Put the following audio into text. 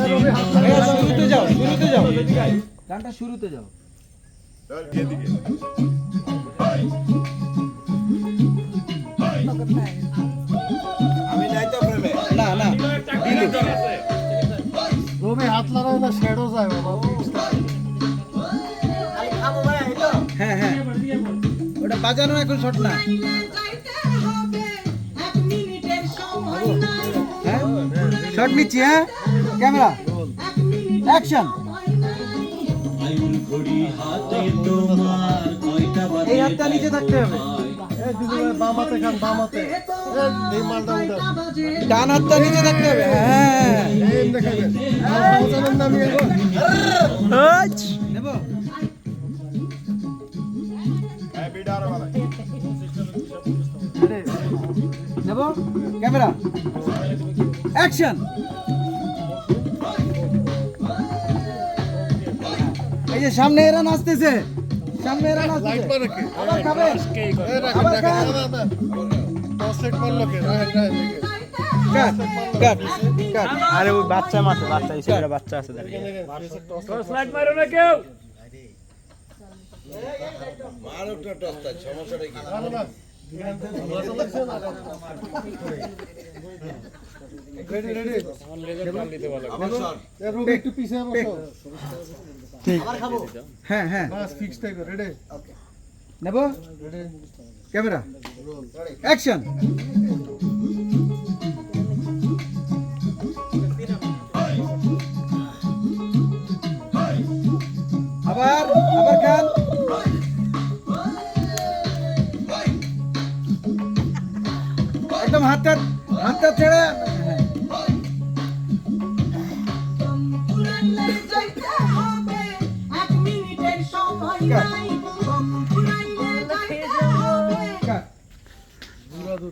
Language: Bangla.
শুরুতে যাও শুরুতে যাও গানটা শুরুতে যাও আমি নাই তো প্রেমে না না রবি হাত লাগায় না শ্যাডো যায় বাবা হ্যাঁ হ্যাঁ। ওটা বাজানো এখন শট না। শট নিচ্ছি হ্যাঁ? ক্যামেরা। অ্যাকশন এই হাতটা নিচে থাকতে হবে। ডান হাতটা নিচে থাকতে হবে। হ্যাঁ এগো নেব? নেব? ক্যামেরা। অ্যাকশন এই যে সামনে এরা নাচতেছে। সামনে এরা লাইট নাচতেছে আবার খাবে? আবার আরে ওই বাচ্চা মাঠে বাচ্চা স্কুলের বাচ্চা আছে দাঁড়িয়ে। মার একটা টস্তা সমস্যাটা কি? না, না, না। মজা লাগছে না? রেডি রেডি আমার শট এ রবি একটু পিছিয়ে বসো হ্যাঁ হ্যাঁ। বাস ফিক্স টাইপ রেডি নেব? Ready camera. অ্যাকশন আবার আবার খান একদম হাতটা হাতটা ছেড়ে। হ্যাঁ।